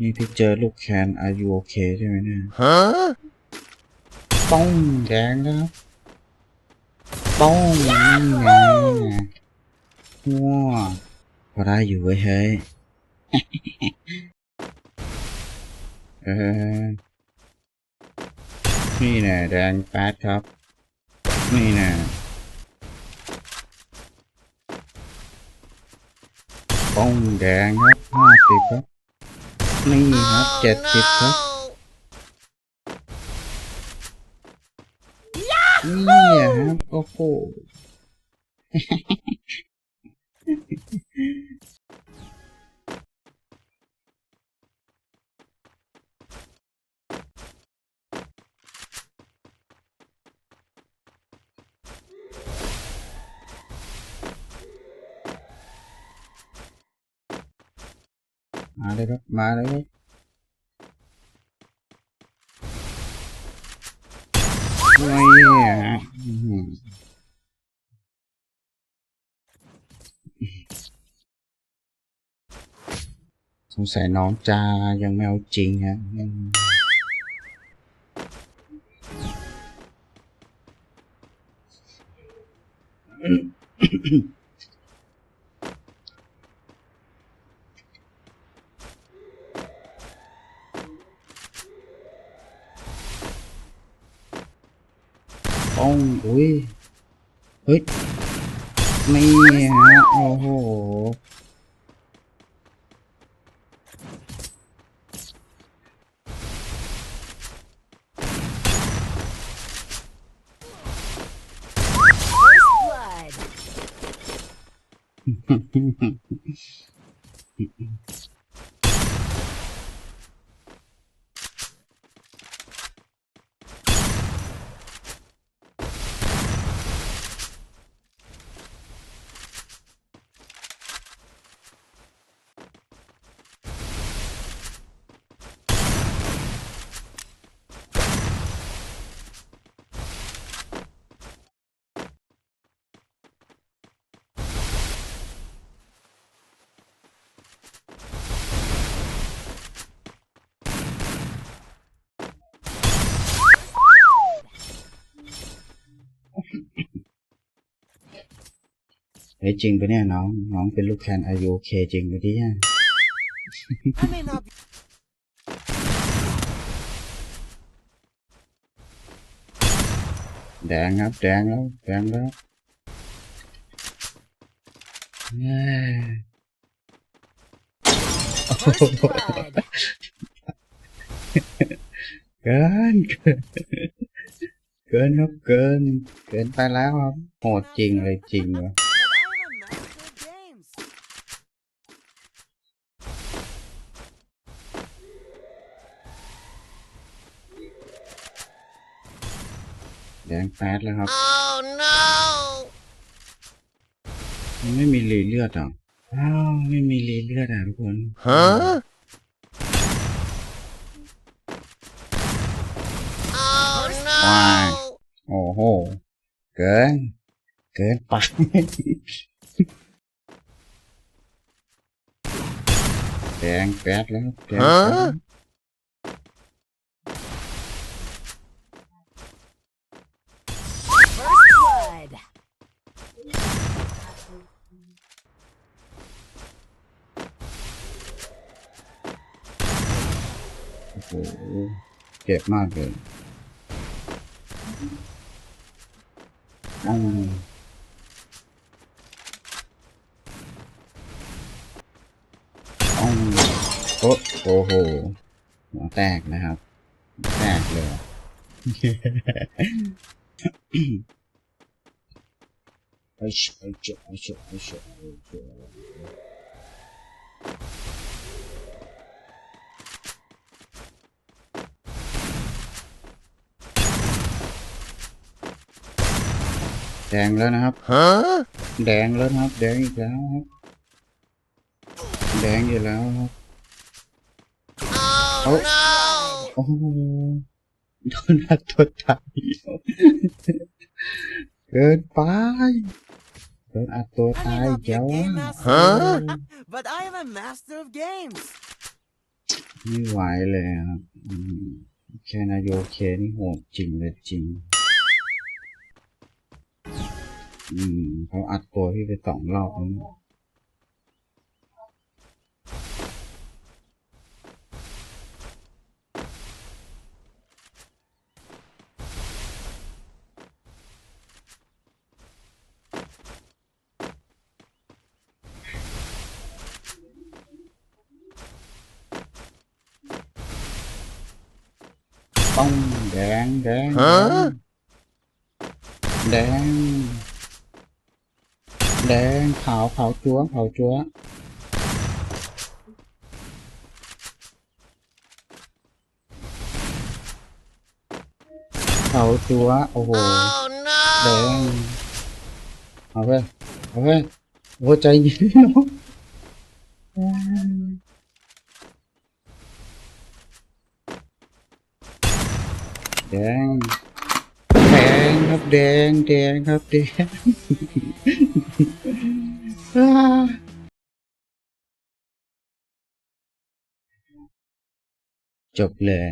นี่ที่เจอลูกแคนอายุโอเคใช่ไหมเนี่ย Huh? ต้องแดงครับต้องนี่ไงว้าพอได้อยู่เว้ยเฮ้ยเออนี่แน่แดงแป๊ดครับ นี่แน่ต้องแดงครับห้าสิบครับ นี่ครับเจ็ดสิบครับนี่ครับโอ้โห มาเลยครับ มาเลยครับไม่เนี่ยฮะอื้อหือสงสัยน้องจายังไม่เอาจริงฮะอืม ต้องอุ้ย เฮ้ย นี่ฮะ โอ้โห Blood. เฮ้ยจริงปะเนี่ยน้อง น้องเป็นลูกแคนอายุเคจริงปะเนี่ย I may not be แดงครับแดงแล้วแดงแล้วเย้ First blood. เกินเกินเกินครับเกิน เกินไปแล้วครับโหดจริงเลยจริงวะ แดงแป๊ดแล้วครับ Oh no! มันไม่มีรีเลือดเหรออ้าวไม่มีรีเลือดอะทุกคน Huh? Oh ว้ายโอ้โห เกิน เกินไป แดงแป๊ดแล้วครับแดงแป๊ด โหเจ็บมากเลยอืมอืมโอ้โอ้โหหัวแตกนะครับ แตกเลย ไอ้เชี่ยไอ้เชี่ยไอ้เชี่ยไอ้เชี่ยไอ้เชี่ย แดงแล้วนะครับ Huh? แดงแล้วนะครับ แดงอีกแล้วครับ แดงอีกแล้วครับ Oh Oh. no! โอ้โหโดนอัดตัวตายเกินไปโดนอัดตัวตายเจ้า Huh? But I am a master of games. ไม่ไหวเลยครับอืมแค่นายโยเคนี่โหดจริงเลยจริง อืมเขาอัดตัวพี่ไปสองรอบแล้วนะต้องแดงแดงฮะแดง แดงขาวขาวจั๊วขาวจั๊วขาวจั๊วโอ้โห Oh แด no! งเอาไปเอาไปโอ้ใจเย็นเนาะแดงแดงครับแดงแดงครับแดงอ่า จบเลย